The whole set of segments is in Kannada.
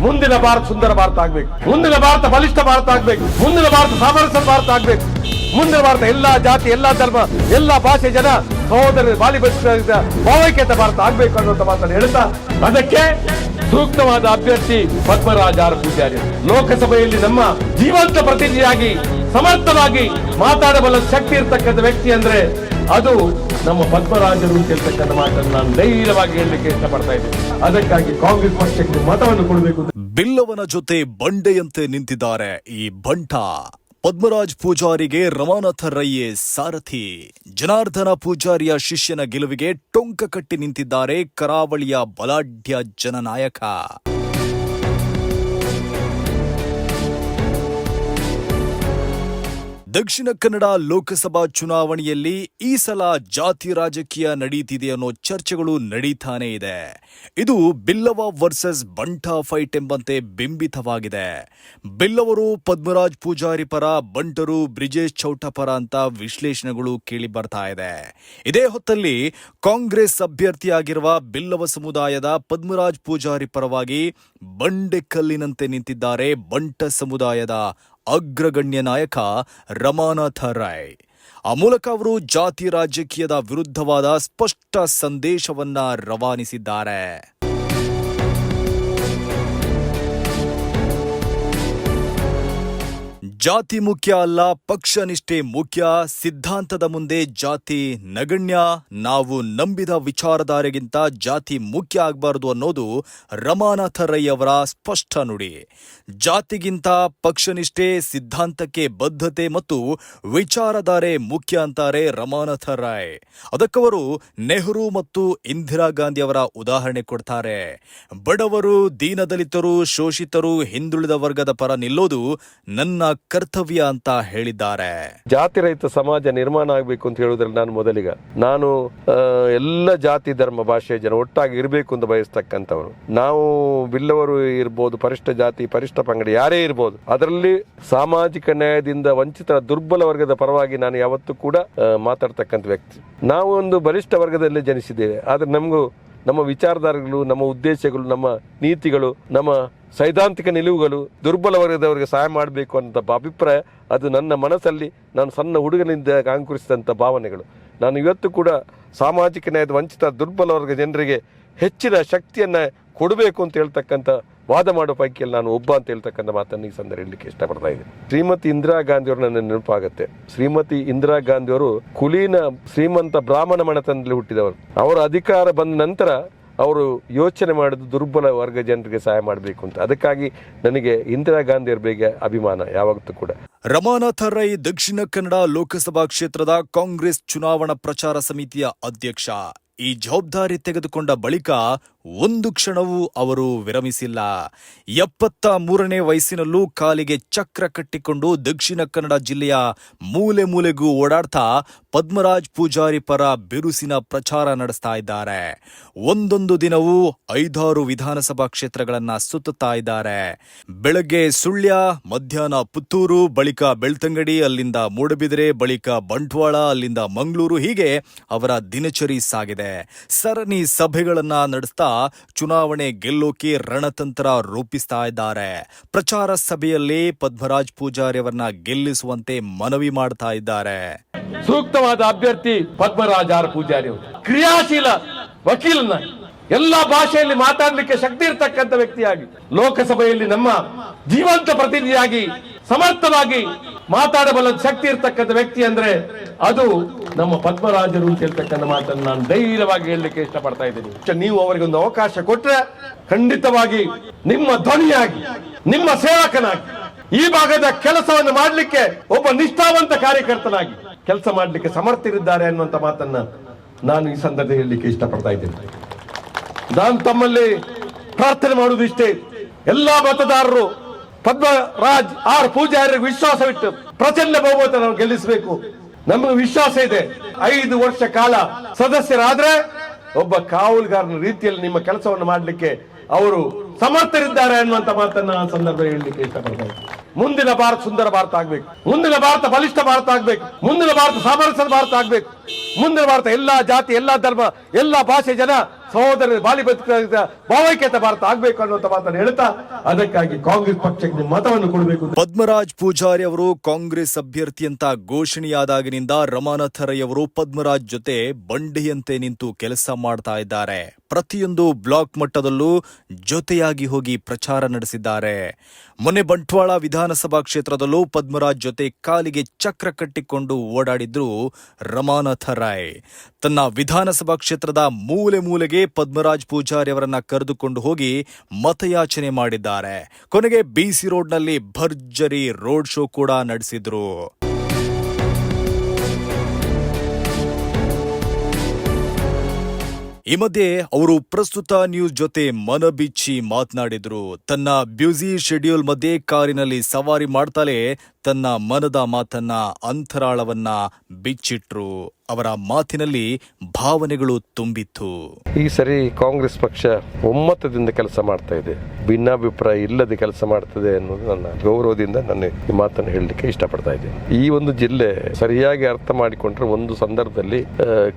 ಮುಂದಿನ ಭಾರತ ಸುಂದರ ಭಾರತ ಆಗ್ಬೇಕು. ಮುಂದಿನ ಭಾರತ ಬಲಿಷ್ಠ ಭಾರತ ಆಗ್ಬೇಕು. ಮುಂದಿನ ಭಾರತ ಸಾಮರಸ್ಯ ಭಾರತ ಆಗ್ಬೇಕು. ಮುಂದಿನ ಭಾರತ ಎಲ್ಲಾ ಜಾತಿ, ಎಲ್ಲಾ ಧರ್ಮ, ಎಲ್ಲಾ ಭಾಷೆ ಜನ ಸಹೋದರ ಬಾಲಿ ಭಾವೈಕ್ಯತೆ ಭಾರತ ಆಗ್ಬೇಕು ಅನ್ನುವಂತ ಮಾತನ್ನು ಹೇಳ್ತಾ ಅದಕ್ಕೆ ಸೂಕ್ತವಾದ ಅಭ್ಯರ್ಥಿ ಪದ್ಮರಾಜ ಆರ್ ಪೂಜಾರಿ. ಲೋಕಸಭೆಯಲ್ಲಿ ನಮ್ಮ ಜೀವಂತ ಪ್ರತಿನಿಧಿಯಾಗಿ, ಸಮರ್ಥವಾಗಿ ಮಾತಾಡಬಲ್ಲ ಶಕ್ತಿ ಇರ್ತಕ್ಕಂಥ ವ್ಯಕ್ತಿ ಅಂದ್ರೆ ಅದು ನಮ್ಮ ಪದ್ಮರಾಜರು ಅಂತ ಹೇಳ್ತಕ್ಕಂಥ ಮಾತನ್ನು ನಾನು ಧೈರ್ಯವಾಗಿ ಹೇಳಲಿಕ್ಕೆ ಇಷ್ಟಪಡ್ತಾ ಇದ್ದೀನಿ. ಅದಕ್ಕಾಗಿ ಕಾಂಗ್ರೆಸ್ ಪಕ್ಷಕ್ಕೆ ಮತವನ್ನು ಕೊಡಬೇಕು ಬಿಲ್ಲವನ ಜೊತೆ ಬಂಡೆಯಂತೆ ನಿಂತಿದ್ದಾರೆ ಈ ಬಂಟ. ಪದ್ಮರಾಜ್ ಪೂಜಾರಿಗೆ ರಮಾನಾಥ ರಯ್ಯೆ ಸಾರಥಿ. ಜನಾರ್ದನ ಪೂಜಾರಿಯ ಶಿಷ್ಯನ ಗೆಲುವಿಗೆ ಟೊಂಕ ಕಟ್ಟಿ ನಿಂತಿದ್ದಾರೆ ಕರಾವಳಿಯ ಬಲಾಢ್ಯ ಜನನಾಯಕ. ದಕ್ಷಿಣ ಕನ್ನಡ ಲೋಕಸಭಾ ಚುನಾವಣೆಯಲ್ಲಿ ಈ ಸಲ ಜಾತಿ ರಾಜಕೀಯ ನಡೀತಿದೆ ಅನ್ನೋ ಚರ್ಚೆಗಳು ನಡೀತಾನೇ ಇದೆ. ಇದು ಬಿಲ್ಲವ ವರ್ಸಸ್ ಬಂಟ ಫೈಟ್ ಎಂಬಂತೆ ಬಿಂಬಿತವಾಗಿದೆ. ಬಿಲ್ಲವರು ಪದ್ಮರಾಜ್ ಪೂಜಾರಿ ಪರ, ಬಂಟರು ಬ್ರಿಜೇಶ್ ಚೌಟ ಪರ ಅಂತ ವಿಶ್ಲೇಷಣೆಗಳು ಕೇಳಿ ಬರ್ತಾ ಇದೆ. ಇದೇ ಹೊತ್ತಲ್ಲಿ ಕಾಂಗ್ರೆಸ್ ಅಭ್ಯರ್ಥಿಯಾಗಿರುವ ಬಿಲ್ಲವ ಸಮುದಾಯದ ಪದ್ಮರಾಜ್ ಪೂಜಾರಿ ಪರವಾಗಿ ಬಂಡೆಕಲ್ಲಿನಂತೆ ನಿಂತಿದ್ದಾರೆ ಬಂಟ ಸಮುದಾಯದ ಅಗ್ರಗಣ್ಯ ನಾಯಕ ರಮಾನಾಥ ರಾಯ್. ಆ ಮೂಲಕ ಅವರು ಜಾತಿ ರಾಜಕೀಯದ ವಿರುದ್ಧವಾದ ಸ್ಪಷ್ಟ ಸಂದೇಶವನ್ನ ರವಾನಿಸಿದ್ದಾರೆ. ಜಾತಿ ಮುಖ್ಯ ಅಲ್ಲ, ಪಕ್ಷ ನಿಷ್ಠೆ ಮುಖ್ಯ, ಸಿದ್ಧಾಂತದ ಮುಂದೆ ಜಾತಿ ನಗಣ್ಯ, ನಾವು ನಂಬಿದ ವಿಚಾರಧಾರೆಗಿಂತ ಜಾತಿ ಮುಖ್ಯ ಆಗಬಾರದು ಅನ್ನೋದು ರಮಾನಾಥ ರೈ ಅವರ ಸ್ಪಷ್ಟ ನುಡಿ. ಜಾತಿಗಿಂತ ಪಕ್ಷನಿಷ್ಠೆ ಸಿದ್ಧಾಂತಕ್ಕೆ ಬದ್ಧತೆ ಮತ್ತು ವಿಚಾರಧಾರೆ ಮುಖ್ಯ ಅಂತಾರೆ ರಮಾನಾಥ ರಾಯ್ ಅದಕ್ಕವರು ನೆಹರು ಮತ್ತು ಇಂದಿರಾ ಗಾಂಧಿ ಅವರ ಉದಾಹರಣೆ ಕೊಡ್ತಾರೆ. ಬಡವರು, ದೀನದಲಿತರು, ಶೋಷಿತರು, ಹಿಂದುಳಿದ ವರ್ಗದ ಪರ ನಿಲ್ಲೋದು ನನ್ನ ಕರ್ತವ್ಯ ಅಂತ ಹೇಳಿದ್ದಾರೆ. ಜಾತಿ ರಹಿತ ಸಮಾಜ ನಿರ್ಮಾಣ ಆಗಬೇಕು ಅಂತ ಹೇಳುವುದ್ರಲ್ಲಿ ನಾನು ಮೊದಲಿಗ. ನಾನು ಎಲ್ಲ ಜಾತಿ ಧರ್ಮ ಭಾಷೆಯ ಜನ ಒಟ್ಟಾಗಿ ಇರಬೇಕು ಅಂತ ಬಯಸ್ತಕ್ಕಂಥವರು. ನಾವು ಬಿಲ್ಲವರು ಇರ್ಬೋದು, ಪರಿಷ್ಠ ಜಾತಿ, ಪರಿಷ್ಠ ಪಂಗಡ ಯಾರೇ ಇರ್ಬೋದು, ಅದರಲ್ಲಿ ಸಾಮಾಜಿಕ ನ್ಯಾಯದಿಂದ ವಂಚಿತ ದುರ್ಬಲ ವರ್ಗದ ಪರವಾಗಿ ನಾನು ಯಾವತ್ತೂ ಕೂಡ ಮಾತಾಡ್ತಕ್ಕಂಥ ವ್ಯಕ್ತಿ. ನಾವು ಒಂದು ಬಲಿಷ್ಠ ವರ್ಗದಲ್ಲೇ ಜನಿಸಿದ್ದೇವೆ. ಆದರೆ ನಮಗೂ ನಮ್ಮ ವಿಚಾರಧಾರೆಗಳು, ನಮ್ಮ ಉದ್ದೇಶಗಳು, ನಮ್ಮ ನೀತಿಗಳು, ನಮ್ಮ ಸೈದ್ಧಾಂತಿಕ ನಿಲುವುಗಳು ದುರ್ಬಲ ವರ್ಗದವರಿಗೆ ಸಹಾಯ ಮಾಡಬೇಕು ಅಂತ ಅಭಿಪ್ರಾಯ, ಅದು ನನ್ನ ಮನಸ್ಸಲ್ಲಿ ನಾನು ಸಣ್ಣ ಹುಡುಗನಿಂದ ಅಂಕುರಿಸಿದಂಥ ಭಾವನೆಗಳು. ನಾನು ಇವತ್ತು ಕೂಡ ಸಾಮಾಜಿಕ ನ್ಯಾಯದ ವಂಚಿತ ದುರ್ಬಲ ವರ್ಗ ಜನರಿಗೆ ಹೆಚ್ಚಿನ ಶಕ್ತಿಯನ್ನ ಕೊಡಬೇಕು ಅಂತ ಹೇಳ್ತಕ್ಕಂಥ ವಾದ ಮಾಡೋ ಪೈಕಿಯಲ್ಲಿ ನಾನು ಒಬ್ಬ ಅಂತ ಹೇಳ್ತಕ್ಕಂಥ ಮಾತನ್ನು ಈ ಸಂದರ್ಭ ಹೇಳಲಿಕ್ಕೆ ಇಷ್ಟಪಡ್ತಾ ಇದ್ದೀನಿ. ಶ್ರೀಮತಿ ಇಂದಿರಾ ಗಾಂಧಿ ಅವರು ನನ್ನ ನೆನಪಾಗುತ್ತೆ. ಶ್ರೀಮತಿ ಇಂದಿರಾ ಗಾಂಧಿ ಅವರು ಕುಲೀನ ಶ್ರೀಮಂತ ಬ್ರಾಹ್ಮಣ ಮನೆತನದಲ್ಲಿ ಹುಟ್ಟಿದವರು. ಅವರ ಅಧಿಕಾರ ಬಂದ ನಂತರ ಅವರು ಯೋಚನೆ ಮಾಡಿದ ದುರ್ಬಲ ವರ್ಗ ಜನರಿಗೆ ಸಹಾಯ ಮಾಡಬೇಕು ಅಂತ. ಅದಕ್ಕಾಗಿ ನನಗೆ ಇಂದಿರಾ ಗಾಂಧಿಯರ ಬಗ್ಗೆ ಅಭಿಮಾನ ಯಾವಾಗತ್ತೂ ಕೂಡ. ರಮಾನಾಥ ರೈ, ದಕ್ಷಿಣ ಕನ್ನಡ ಲೋಕಸಭಾ ಕ್ಷೇತ್ರದ ಕಾಂಗ್ರೆಸ್ ಚುನಾವಣಾ ಪ್ರಚಾರ ಸಮಿತಿಯ ಅಧ್ಯಕ್ಷ. ಈ ಜವಾಬ್ದಾರಿ ತೆಗೆದುಕೊಂಡ ಬಳಿಕ ಒಂದು ಕ್ಷಣವೂ ಅವರು ವಿರಮಿಸಿಲ್ಲ. ಎಪ್ಪತ್ತ ಮೂರನೇ ವಯಸ್ಸಿನಲ್ಲೂ ಕಾಲಿಗೆ ಚಕ್ರ ಕಟ್ಟಿಕೊಂಡು ದಕ್ಷಿಣ ಕನ್ನಡ ಜಿಲ್ಲೆಯ ಮೂಲೆ ಮೂಲೆಗೂ ಓಡಾಡ್ತಾ ಪದ್ಮರಾಜ್ ಪೂಜಾರಿ ಪರ ಬಿರುಸಿನ ಪ್ರಚಾರ ನಡೆಸ್ತಾ ಇದ್ದಾರೆ. ಒಂದೊಂದು ದಿನವೂ ಐದಾರು ವಿಧಾನಸಭಾ ಕ್ಷೇತ್ರಗಳನ್ನ ಸುತ್ತುತ್ತಾ ಇದ್ದಾರೆ. ಬೆಳಗ್ಗೆ ಸುಳ್ಯ, ಮಧ್ಯಾಹ್ನ ಪುತ್ತೂರು, ಬಳಿಕ ಬೆಳ್ತಂಗಡಿ, ಅಲ್ಲಿಂದ ಮೂಡಬಿದಿರೆ, ಬಳಿಕ ಬಂಟ್ವಾಳ, ಅಲ್ಲಿಂದ ಮಂಗಳೂರು ಹೀಗೆ ಅವರ ದಿನಚರಿ ಸಾಗಿದೆ. ಸರಣಿ ಸಭೆಗಳನ್ನ ನಡೆಸ್ತಾ ಚುನಾವಣೆ ಗೆಲ್ಲೋಕೆ ರಣತಂತ್ರ ರೂಪಿಸ್ತಾ ಇದ್ದಾರೆ. ಪ್ರಚಾರ ಸಭೆಯಲ್ಲಿ ಪದ್ಮರಾಜ್ ಪೂಜಾರಿ ಅವರನ್ನ ಗೆಲ್ಲಿಸುವಂತೆ ಮನವಿ ಮಾಡ್ತಾ ಇದ್ದಾರೆ. ಸೂಕ್ತವಾದ ಅಭ್ಯರ್ಥಿ ಪದ್ಮರಾಜ ಆರ್ ಪೂಜಾರಿ ಕ್ರಿಯಾಶೀಲ ವಕೀಲನ ಎಲ್ಲಾ ಭಾಷೆಯಲ್ಲಿ ಮಾತಾಡಲಿಕ್ಕೆ ಶಕ್ತಿ ಇರತಕ್ಕಂಥ ವ್ಯಕ್ತಿಯಾಗಿ, ಲೋಕಸಭೆಯಲ್ಲಿ ನಮ್ಮ ಜೀವಂತ ಪ್ರತಿನಿಧಿಯಾಗಿ, ಸಮರ್ಥವಾಗಿ ಮಾತಾಡಬಲ್ಲ ಶಕ್ತಿ ಇರ್ತಕ್ಕಂಥ ವ್ಯಕ್ತಿ ಅಂದ್ರೆ ಅದು ನಮ್ಮ ಪದ್ಮರಾಜರು ಅಂತ ಹೇಳ್ತಕ್ಕಂಥ ಮಾತನ್ನು ನಾನು ಧೈರ್ಯವಾಗಿ ಹೇಳಲಿಕ್ಕೆ ಇಷ್ಟಪಡ್ತಾ ಇದ್ದೀನಿ. ನೀವು ಅವರಿಗೆ ಒಂದು ಅವಕಾಶ ಕೊಟ್ರೆ ಖಂಡಿತವಾಗಿ ನಿಮ್ಮ ಧ್ವನಿಯಾಗಿ, ನಿಮ್ಮ ಸೇವಕನಾಗಿ, ಈ ಭಾಗದ ಕೆಲಸವನ್ನು ಮಾಡಲಿಕ್ಕೆ ಒಬ್ಬ ನಿಷ್ಠಾವಂತ ಕಾರ್ಯಕರ್ತನಾಗಿ ಕೆಲಸ ಮಾಡಲಿಕ್ಕೆ ಸಮರ್ಥರಿದ್ದಾರೆ ಅನ್ನುವಂತ ಮಾತನ್ನ ನಾನು ಈ ಸಂದರ್ಭದಲ್ಲಿ ಹೇಳಲಿಕ್ಕೆ ಇಷ್ಟಪಡ್ತಾ ಇದ್ದೇನೆ. ನಾನು ತಮ್ಮಲ್ಲಿ ಪ್ರಾರ್ಥನೆ ಮಾಡುವುದಿಷ್ಟೇ. ಎಲ್ಲಾ ಮತದಾರರು ಪದ್ಮರಾಜ್ ಆರ್ ಪೂಜಾರಿಗೆ ವಿಶ್ವಾಸವಿಟ್ಟು ಪ್ರಚಂಡ ಬಹುಮತ ನಾವು ಗೆಲ್ಲಿಸಬೇಕು. ನಮಗೆ ವಿಶ್ವಾಸ ಇದೆ. ಐದು ವರ್ಷ ಕಾಲ ಸದಸ್ಯರಾದ್ರೆ ಒಬ್ಬ ಕಾವಲುಗಾರನ ರೀತಿಯಲ್ಲಿ ನಿಮ್ಮ ಕೆಲಸವನ್ನು ಮಾಡಲಿಕ್ಕೆ ಅವರು ಸಮರ್ಥರಿದ್ದಾರೆ ಅನ್ನುವಂತ ಮಾತನ್ನ ಸಂದರ್ಭ ಹೇಳಲಿಕ್ಕೆ ಇಷ್ಟಪಡ್ತಾ ಇದ್ದೀನಿ. ಮುಂದಿನ ಭಾರತ ಸುಂದರ ಭಾರತ ಆಗ್ಬೇಕು. ಮುಂದಿನ ಭಾರತ ಬಲಿಷ್ಠ ಭಾರತ ಆಗ್ಬೇಕು. ಮುಂದಿನ ಭಾರತ ಸಾಮರಸ್ಯದ ಭಾರತ ಆಗ್ಬೇಕು. ಮುಂದಿನ ಭಾರತ ಎಲ್ಲಾ ಜಾತಿ, ಎಲ್ಲಾ ಧರ್ಮ, ಎಲ್ಲಾ ಭಾಷೆ ಜನ ಸಹೋದರ ಬಾಲಿ ಬದುಕ ಭಾವೈಕ್ಯತ ಭಾರತ ಆಗ್ಬೇಕು ಅನ್ನುವಂತ ಮಾತನ್ನು ಹೇಳ್ತಾ, ಅದಕ್ಕಾಗಿ ಕಾಂಗ್ರೆಸ್ ಪಕ್ಷಕ್ಕೆ ಮತವನ್ನು ಕೊಡಬೇಕು ಪದ್ಮರಾಜ್ ಪೂಜಾರಿ ಅವರು ಕಾಂಗ್ರೆಸ್ ಅಭ್ಯರ್ಥಿ ಅಂತ ಘೋಷಣೆಯಾದಾಗಿನಿಂದ ರಮಾನಾಥ ರೈ ಅವರು ಪದ್ಮರಾಜ್ ಜೊತೆ ಬಂಡೆಯಂತೆ ನಿಂತು ಕೆಲಸ ಮಾಡ್ತಾ ಇದ್ದಾರೆ. ಪ್ರತಿಯೊಂದು ಬ್ಲಾಕ್ ಮಟ್ಟದಲ್ಲೂ ಜೊತೆಯಾಗಿ ಹೋಗಿ ಪ್ರಚಾರ ನಡೆಸಿದ್ದಾರೆ. ಮೊನ್ನೆ ಬಂಟ್ವಾಳ ವಿಧಾನಸಭಾ ಕ್ಷೇತ್ರದಲ್ಲೂ ಪದ್ಮರಾಜ್ ಜೊತೆ ಕಾಲಿಗೆ ಚಕ್ರ ಕಟ್ಟಿಕೊಂಡು ಓಡಾಡಿದ್ರು ರಮಾನಾಥ ರಾಯ್. ತನ್ನ ವಿಧಾನಸಭಾ ಕ್ಷೇತ್ರದ ಮೂಲೆ ಮೂಲೆಗೆ ಪದ್ಮರಾಜ್ ಪೂಜಾರಿ ಅವರನ್ನ ಕರೆದುಕೊಂಡು ಹೋಗಿ ಮತಯಾಚನೆ ಮಾಡಿದ್ದಾರೆ. ಕೊನೆಗೆ ಬಿಸಿ ರೋಡ್ನಲ್ಲಿ ಭರ್ಜರಿ ರೋಡ್ ಶೋ ಕೂಡ ನಡೆಸಿದ್ರು. ಈ ಮಧ್ಯೆ ಅವರು ಪ್ರಸ್ತುತ ನ್ಯೂಸ್ ಜೊತೆ ಮನಬಿಚ್ಚಿ ಮಾತನಾಡಿದ್ರು. ತನ್ನ ಬ್ಯೂಸಿ ಶೆಡ್ಯೂಲ್ ಮಧ್ಯೆ ಕಾರಿನಲ್ಲಿ ಸವಾರಿ ಮಾಡ್ತಲೇ ತನ್ನ ಮನದ ಮಾತನ್ನ, ಅಂತರಾಳವನ್ನ ಬಿಚ್ಚಿಟ್ರು. ಅವರ ಮಾತಿನಲ್ಲಿ ಭಾವನೆಗಳು ತುಂಬಿತ್ತು. ಈ ಸರಿ ಕಾಂಗ್ರೆಸ್ ಪಕ್ಷ ಒಮ್ಮತದಿಂದ ಕೆಲಸ ಮಾಡ್ತಾ ಇದೆ. ಭಿನ್ನಾಭಿಪ್ರಾಯ ಇಲ್ಲದೆ ಕೆಲಸ ಮಾಡ್ತದೆ ಅನ್ನೋದು ನನ್ನ ಗೌರವದಿಂದ ನನ್ನ ಈ ಮಾತನ್ನು ಹೇಳಲಿಕ್ಕೆ ಇಷ್ಟಪಡ್ತಾ ಇದ್ದೇನೆ. ಈ ಒಂದು ಜಿಲ್ಲೆ ಸರಿಯಾಗಿ ಅರ್ಥ ಮಾಡಿಕೊಂಡ್ರೆ ಒಂದು ಸಂದರ್ಭದಲ್ಲಿ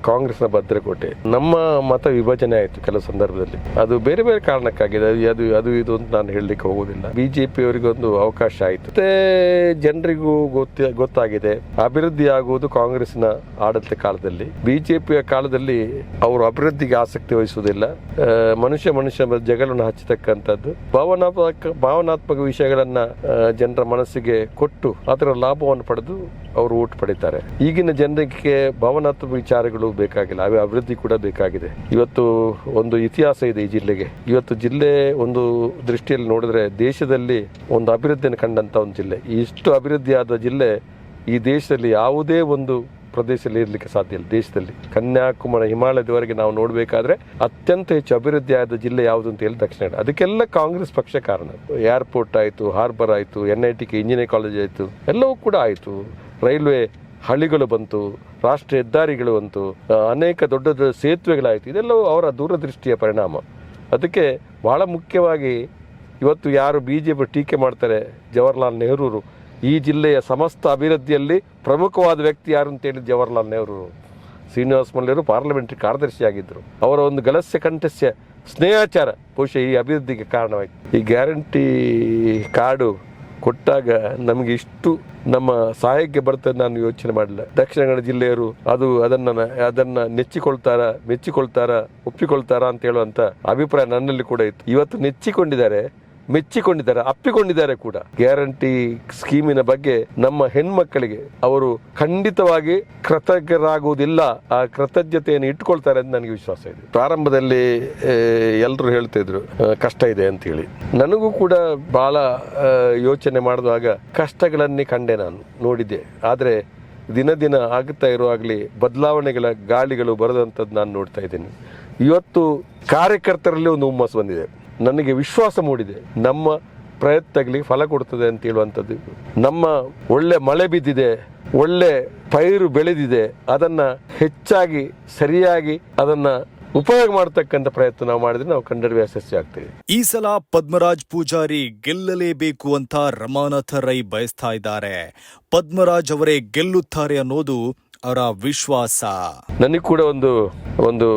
ಕಾಂಗ್ರೆಸ್ನ ಭದ್ರಕೋಟೆ. ನಮ್ಮ ಮತ ವಿಭಜನೆ ಆಯಿತು ಕೆಲವು ಸಂದರ್ಭದಲ್ಲಿ. ಅದು ಬೇರೆ ಬೇರೆ ಕಾರಣಕ್ಕಾಗಿದೆ. ಅದು ಅದು, ಇದು ಅಂತ ನಾನು ಹೇಳಲಿಕ್ಕೆ ಹೋಗುವುದಿಲ್ಲ. ಬಿಜೆಪಿ ಅವರಿಗೆ ಒಂದು ಅವಕಾಶ ಆಯಿತು. ಮತ್ತೆ ಜನರಿಗೂ ಗೊತ್ತ, ಗೊತ್ತಾಗಿದೆ. ಅಭಿವೃದ್ಧಿ ಆಗುವುದು ಕಾಂಗ್ರೆಸ್ನ ಆಡಳಿತ ಕಾಲದಲ್ಲಿ. ಬಿಜೆಪಿಯ ಕಾಲದಲ್ಲಿ ಅವರು ಅಭಿವೃದ್ಧಿಗೆ ಆಸಕ್ತಿ ವಹಿಸುವುದಿಲ್ಲ. ಮನುಷ್ಯ ಮನುಷ್ಯ ಜಗಳನ್ನು ಹಚ್ಚತಕ್ಕಂಥದ್ದು. ಭಾವನಾತ್ಮಕ ಭಾವನಾತ್ಮಕ ವಿಷಯಗಳನ್ನ ಜನರ ಮನಸ್ಸಿಗೆ ಕೊಟ್ಟು ಅದರ ಲಾಭವನ್ನು ಪಡೆದು ಅವರು ಓಟ್ ಪಡಿತಾರೆ. ಈಗಿನ ಜನರಿಗೆ ಭಾವನಾತ್ಮಕ ವಿಚಾರಗಳು ಬೇಕಾಗಿಲ್ಲ. ಅವೇ ಅಭಿವೃದ್ಧಿ ಕೂಡ ಬೇಕಾಗಿದೆ. ಇವತ್ತು ಒಂದು ಇತಿಹಾಸ ಇದೆ ಈ ಜಿಲ್ಲೆಗೆ. ಇವತ್ತು ಜಿಲ್ಲೆ ಒಂದು ದೃಷ್ಟಿಯಲ್ಲಿ ನೋಡಿದ್ರೆ ದೇಶದಲ್ಲಿ ಒಂದು ಅಭಿವೃದ್ಧಿಯನ್ನು ಕಂಡಂತ ಒಂದು ಜಿಲ್ಲೆ. ಇಷ್ಟು ಅಭಿವೃದ್ಧಿಯಾದ ಜಿಲ್ಲೆ ಈ ದೇಶದಲ್ಲಿ ಯಾವುದೇ ಒಂದು ಪ್ರದೇಶದಲ್ಲಿ ಇರಲಿಕ್ಕೆ ಸಾಧ್ಯ ಇಲ್ಲ. ದೇಶದಲ್ಲಿ ಕನ್ಯಾಕುಮಾರಿ, ಹಿಮಾಲಯದವರೆಗೆ ನಾವು ನೋಡಬೇಕಾದ್ರೆ ಅತ್ಯಂತ ಹೆಚ್ಚು ಅಭಿವೃದ್ಧಿ ಆದ ಜಿಲ್ಲೆ ಯಾವುದು ಅಂತ ಹೇಳಿ ದಕ್ಷಿಣ. ಅದಕ್ಕೆಲ್ಲ ಕಾಂಗ್ರೆಸ್ ಪಕ್ಷ ಕಾರಣ. ಏರ್ಪೋರ್ಟ್ ಆಯಿತು, ಹಾರ್ಬರ್ ಆಯಿತು, N I T K engineering college ಆಯಿತು, ಎಲ್ಲವೂ ಕೂಡ ಆಯಿತು. ರೈಲ್ವೆ ಹಳಿಗಳು ಬಂತು ರಾಷ್ಟ್ರ ಹೆದ್ದಾರಿಗಳು ಬಂತು ಅನೇಕ ದೊಡ್ಡ ದೊಡ್ಡ ಸೇತುವೆಗಳಾಯಿತು. ಇದೆಲ್ಲವೂ ಅವರ ದೂರದೃಷ್ಟಿಯ ಪರಿಣಾಮ. ಅದಕ್ಕೆ ಬಹಳ ಮುಖ್ಯವಾಗಿ ಇವತ್ತು ಯಾರು ಬಿ ಜೆ ಪಿ ಟೀಕೆ ಮಾಡ್ತಾರೆ, ಜವಾಹರ್ಲಾಲ್ ನೆಹರೂರು ಈ ಜಿಲ್ಲೆಯ ಸಮಸ್ತ ಅಭಿವೃದ್ಧಿಯಲ್ಲಿ ಪ್ರಮುಖವಾದ ವ್ಯಕ್ತಿ ಯಾರು ಅಂತ ಅಂತೇಳಿ ಜವಾಹರ್ಲಾಲ್ ನೆಹರು. ಶ್ರೀನಿವಾಸ ಮಲ್ಲಿಯವರು ಪಾರ್ಲಿಮೆಂಟರಿ ಕಾರ್ಯದರ್ಶಿಯಾಗಿದ್ದರು. ಅವರ ಒಂದು ಗಲಸ್ಯ ಕಂಠಸ್ಯ ಸ್ನೇಹಾಚಾರ ಬಹುಶಃ ಈ ಅಭಿವೃದ್ಧಿಗೆ ಕಾರಣವಾಯಿತು. ಈ ಗ್ಯಾರಂಟಿ ಕಾರ್ಡು ಕೊಟ್ಟಾಗ ನಮಗೆ ಇಷ್ಟು ನಮ್ಮ ಸಹಾಯಕ್ಕೆ ಬರ್ತದೆ ನಾನು ಯೋಚನೆ ಮಾಡಲಿಲ್ಲ. ದಕ್ಷಿಣ ಕನ್ನಡ ಜಿಲ್ಲೆಯವರು ಅದು ಅದನ್ನ ಅದನ್ನ ನೆಚ್ಚಿಕೊಳ್ತಾರ, ಮೆಚ್ಚಿಕೊಳ್ತಾರ, ಒಪ್ಪಿಕೊಳ್ತಾರ ಅಂತ ಹೇಳುವಂತ ಅಭಿಪ್ರಾಯ ನನ್ನಲ್ಲಿ ಕೂಡ ಇತ್ತು. ಇವತ್ತು ನೆಚ್ಚಿಕೊಂಡಿದ್ದಾರೆ. ಮೆಚ್ಚಿಕೊಂಡಿದ್ದಾರೆ, ಅಪ್ಪಿಕೊಂಡಿದ್ದಾರೆ ಕೂಡ. ಗ್ಯಾರಂಟಿ ಸ್ಕೀಮಿನ ಬಗ್ಗೆ ನಮ್ಮ ಹೆಣ್ಮಕ್ಕಳಿಗೆ ಅವರು ಖಂಡಿತವಾಗಿ ಕೃತಜ್ಞರಾಗುವುದಿಲ್ಲ. ಆ ಕೃತಜ್ಞತೆಯನ್ನು ಇಟ್ಕೊಳ್ತಾರೆ ಅಂತ ನನಗೆ ವಿಶ್ವಾಸ ಇದೆ. ಪ್ರಾರಂಭದಲ್ಲಿ ಎಲ್ಲರೂ ಹೇಳ್ತಿದ್ರು ಕಷ್ಟ ಇದೆ ಅಂತ ಹೇಳಿ. ನನಗೂ ಕೂಡ ಬಹಳ ಯೋಚನೆ ಮಾಡಿದಾಗ ಕಷ್ಟಗಳನ್ನೇ ಕಂಡೆ ನಾನು, ನೋಡಿದ್ದೆ. ಆದರೆ ದಿನ ದಿನ ಆಗುತ್ತಾ ಇರುವಾಗಲೇ ಬದಲಾವಣೆಗಳ ಗಾಳಿಗಳು ಬರದಂಥದ್ದು ನಾನು ನೋಡ್ತಾ ಇದ್ದೇನೆ. ಇವತ್ತು ಕಾರ್ಯಕರ್ತರಲ್ಲಿ ಒಂದು ಹುಮ್ಮಸ್ಸು ಬಂದಿದೆ. ನನಗೆ ವಿಶ್ವಾಸ ಮೂಡಿದೆ. ನಮ್ಮ ಪ್ರಯತ್ನಗಳಿಗೆ ಫಲ ಕೊಡ್ತದೆ ಅಂತ ಹೇಳುವಂಥದ್ದು. ನಮ್ಮ ಒಳ್ಳೆ ಮಳೆ ಬಿದ್ದಿದೆ, ಒಳ್ಳೆ ಪೈರು ಬೆಳೆದಿದೆ, ಅದನ್ನು ಹೆಚ್ಚಾಗಿ, ಸರಿಯಾಗಿ ಅದನ್ನು ಉಪಯೋಗ ಮಾಡತಕ್ಕಂಥ ಪ್ರಯತ್ನ ನಾವು ಮಾಡಿದ್ರೆ ನಾವು ಕಂಡಿಡುವ ಯಶಸ್ವಿ ಆಗ್ತೇವೆ. ಈ ಸಲ ಪದ್ಮರಾಜ್ ಪೂಜಾರಿ ಗೆಲ್ಲಲೇಬೇಕು ಅಂತ ರಮಾನಾಥ ರೈ ಬಯಸ್ತಾ ಇದ್ದಾರೆ. ಪದ್ಮರಾಜ್ ಅವರೇ ಗೆಲ್ಲುತ್ತಾರೆ ಅನ್ನೋದು ಅವರ ವಿಶ್ವಾಸ. ನನಗೆ ಕೂಡ ಒಂದು ಒಂದು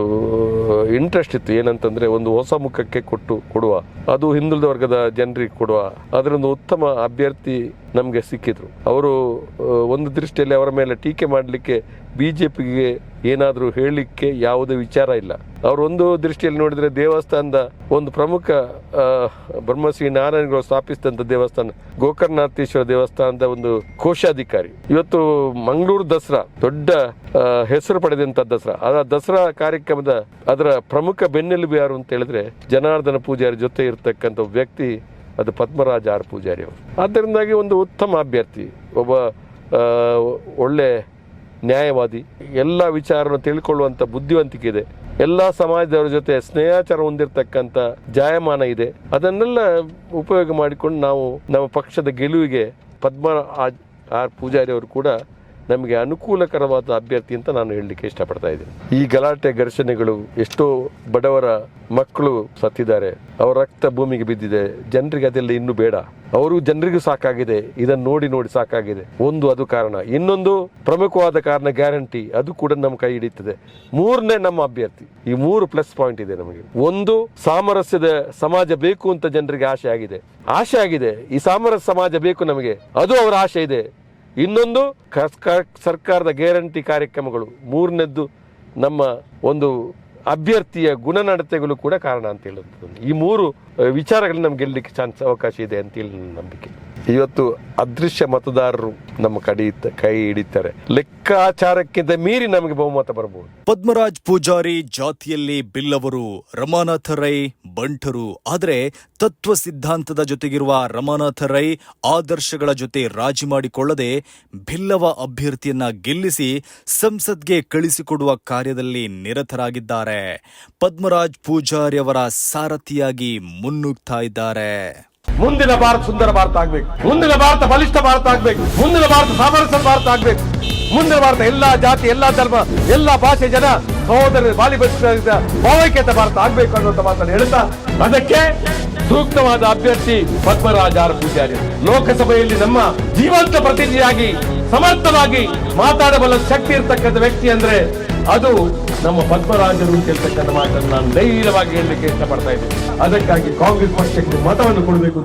ಇಂಟ್ರೆಸ್ಟ್ ಇತ್ತು. ಏನಂತಂದ್ರೆ ಒಂದು ಹೊಸ ಮುಖಕ್ಕೆ ಕೊಟ್ಟು ಕೊಡುವ. ಅದು ಹಿಂದುಳಿದ ವರ್ಗದ ಜನರಿಗೆ ಕೊಡುವ. ಅದರೊಂದು ಉತ್ತಮ ಅಭ್ಯರ್ಥಿ ನಮಗೆ ಸಿಕ್ಕಿದ್ರು. ಅವರು ಒಂದು ದೃಷ್ಟಿಯಲ್ಲಿ ಅವರ ಮೇಲೆ ಟೀಕೆ ಮಾಡಲಿಕ್ಕೆ ಬಿಜೆಪಿಗೆ ಏನಾದರೂ ಹೇಳಲಿಕ್ಕೆ ಯಾವುದೇ ವಿಚಾರ ಇಲ್ಲ. ಅವರೊಂದು ದೃಷ್ಟಿಯಲ್ಲಿ ನೋಡಿದರೆ ದೇವಸ್ಥಾನದ ಒಂದು ಪ್ರಮುಖ ಬ್ರಹ್ಮಶ್ರೀ ನಾರಾಯಣಗಳು ಸ್ಥಾಪಿಸಿದಂಥ ದೇವಸ್ಥಾನ ಗೋಕರ್ಣನಾಥೇಶ್ವರ ದೇವಸ್ಥಾನದ ಒಂದು ಕೋಶಾಧಿಕಾರಿ. ಇವತ್ತು ಮಂಗಳೂರು ದಸರಾ, ದೊಡ್ಡ ಹೆಸರು ಪಡೆದಂಥ ದಸರಾ. ಆ ದಸರಾ ಕಾರ್ಯಕ್ರಮದ ಅದರ ಪ್ರಮುಖ ಬೆನ್ನೆಲುಬು ಯಾರು ಅಂತ ಹೇಳಿದ್ರೆ ಜನಾರ್ದನ ಪೂಜಾರಿ ಜೊತೆ ಇರತಕ್ಕಂಥ ವ್ಯಕ್ತಿ, ಅದು ಪದ್ಮರಾಜ ಆರ್ ಪೂಜಾರಿ ಅವರು. ಆದ್ದರಿಂದಾಗಿ ಒಂದು ಉತ್ತಮ ಅಭ್ಯರ್ಥಿ, ಒಬ್ಬ ಒಳ್ಳೆ ನ್ಯಾಯವಾದಿ. ಎಲ್ಲ ವಿಚಾರವನ್ನು ತಿಳ್ಕೊಳ್ಳುವಂತ ಬುದ್ಧಿವಂತಿಕೆ ಇದೆ ಎಲ್ಲ ಸಮಾಜದವರ ಜೊತೆ ಸ್ನೇಹಾಚಾರ ಹೊಂದಿರತಕ್ಕಂತ ಜಾಯಮಾನ ಇದೆ. ಅದನ್ನೆಲ್ಲ ಉಪಯೋಗ ಮಾಡಿಕೊಂಡು ನಾವು ನಮ್ಮ ಪಕ್ಷದ ಗೆಲುವಿಗೆ ಪದ್ಮ ಆರ್ ಪೂಜಾರಿ ಅವರು ಕೂಡ ನಮಗೆ ಅನುಕೂಲಕರವಾದ ಅಭ್ಯರ್ಥಿ ಅಂತ ನಾನು ಹೇಳಲಿಕ್ಕೆ ಇಷ್ಟಪಡ್ತಾ ಇದ್ದೀನಿ. ಈ ಗಲಾಟೆ ಘರ್ಷಣೆಗಳು ಎಷ್ಟೋ ಬಡವರ ಮಕ್ಕಳು ಸತ್ತಿದ್ದಾರೆ. ಅವರ ರಕ್ತ ಭೂಮಿಗೆ ಬಿದ್ದಿದೆ. ಜನರಿಗೆ ಅದೆಲ್ಲ ಇನ್ನೂ ಬೇಡ. ಅವರು ಜನರಿಗೂ ಸಾಕಾಗಿದೆ. ಇದನ್ನು ನೋಡಿ ನೋಡಿ ಸಾಕಾಗಿದೆ. ಒಂದು ಅದು ಕಾರಣ. ಇನ್ನೊಂದು ಪ್ರಮುಖವಾದ ಕಾರಣ ಗ್ಯಾರಂಟಿ. ಅದು ಕೂಡ ನಮ್ಮ ಕೈ ಹಿಡಿಯುತ್ತದೆ. ಮೂರನೇ ನಮ್ಮ ಅಭ್ಯರ್ಥಿ. ಈ ಮೂರು ಪ್ಲಸ್ ಪಾಯಿಂಟ್ ಇದೆ ನಮಗೆ. ಒಂದು, ಸಾಮರಸ್ಯದ ಸಮಾಜ ಬೇಕು ಅಂತ ಜನರಿಗೆ ಆಶೆ ಆಗಿದೆ. ಆಶೆ ಆಗಿದೆ. ಈ ಸಾಮರಸ್ಯ ಸಮಾಜ ಬೇಕು ನಮಗೆ. ಅದು ಅವರ ಆಸೆ ಇದೆ. ಇನ್ನೊಂದು ಸರ್ಕಾರದ ಗ್ಯಾರಂಟಿ ಕಾರ್ಯಕ್ರಮಗಳು. ಮೂರನೇದ್ದು ನಮ್ಮ ಒಂದು ಅಭ್ಯರ್ಥಿಯ ಗುಣನಡತೆಗಳು ಕೂಡ ಕಾರಣ ಅಂತ ಹೇಳುವಂಥದ್ದು ಈ ಮೂರು ವಿಚಾರಗಳು ನಮ್ಗೆ ಗೆಲ್ಲಲಿಕ್ಕೆ ಚಾನ್ಸ್, ಅವಕಾಶ ಇದೆ ಅಂತ ಹೇಳಿ ನನ್ನ ನಂಬಿಕೆ. ಇವತ್ತು ಅದೃಶ್ಯ ಮತದಾರರು ನಮ್ಮ ಕಡೆ ಕೈ ಹಿಡಿತಾರೆ. ಲೆಕ್ಕಾಚಾರಕ್ಕಿಂತ ಮೀರಿ ನಮಗೆ ಬಹುಮತ ಬರಬಹುದು ಪದ್ಮರಾಜ್ ಪೂಜಾರಿ ಜಾತಿಯಲ್ಲಿ ಬಿಲ್ಲವರು ರಮಾನಾಥ ರೈ ಬಂಟರು. ಆದರೆ ತತ್ವ ಸಿದ್ಧಾಂತದ ಜೊತೆಗಿರುವ ರಮಾನಾಥ ರೈ ಆದರ್ಶಗಳ ಜೊತೆ ರಾಜಿ ಮಾಡಿಕೊಳ್ಳದೆ ಬಿಲ್ಲವ ಅಭ್ಯರ್ಥಿಯನ್ನ ಗೆಲ್ಲಿಸಿ ಸಂಸತ್ಗೆ ಕಳಿಸಿಕೊಡುವ ಕಾರ್ಯದಲ್ಲಿ ನಿರತರಾಗಿದ್ದಾರೆ. ಪದ್ಮರಾಜ್ ಪೂಜಾರಿ ಅವರ ಸಾರಥಿಯಾಗಿ ಮುನ್ನುಗ್ತಾ ಇದ್ದಾರೆ. ಮುಂದಿನ ಭಾರತ ಸುಂದರ ಭಾರತ ಆಗ್ಬೇಕು. ಮುಂದಿನ ಭಾರತ ಬಲಿಷ್ಠ ಭಾರತ ಆಗ್ಬೇಕು. ಮುಂದಿನ ಭಾರತ ಸಾಮರಸ್ಯ ಭಾರತ ಆಗ್ಬೇಕು. ಮುಂದಿನ ಭಾರತ ಎಲ್ಲಾ ಜಾತಿ, ಎಲ್ಲಾ ಧರ್ಮ, ಎಲ್ಲಾ ಭಾಷೆ ಜನ ಸಹೋದರ ಬಾಲಿ ಭಾವೈಕ್ಯತೆ ಭಾರತ ಆಗ್ಬೇಕು ಅನ್ನುವಂತ ಮಾತನ್ನು ಹೇಳ್ತಾ ಅದಕ್ಕೆ ಸೂಕ್ತವಾದ ಅಭ್ಯರ್ಥಿ ಪದ್ಮರಾಜ ಆರ್ ಪೂಜಾರಿ. ಲೋಕಸಭೆಯಲ್ಲಿ ನಮ್ಮ ಜೀವಂತ ಪ್ರತಿನಿಧಿಯಾಗಿ ಸಮರ್ಥವಾಗಿ ಮಾತಾಡಬಲ್ಲ ಶಕ್ತಿ ಇರ್ತಕ್ಕಂಥ ವ್ಯಕ್ತಿ ಅಂದ್ರೆ ಅದು ನಮ್ಮ ಪದ್ಮರಾಜರು ಕೇಳ್ತಕ್ಕಂಥ ಮಾತನ್ನು ನಾನು ಧೈರ್ಯವಾಗಿ ಹೇಳಲಿಕ್ಕೆ ಇಷ್ಟಪಡ್ತಾ ಇದ್ದೀನಿ. ಅದಕ್ಕಾಗಿ ಕಾಂಗ್ರೆಸ್ ಪಕ್ಷಕ್ಕೆ ಮತವನ್ನು ಕೊಡಬೇಕು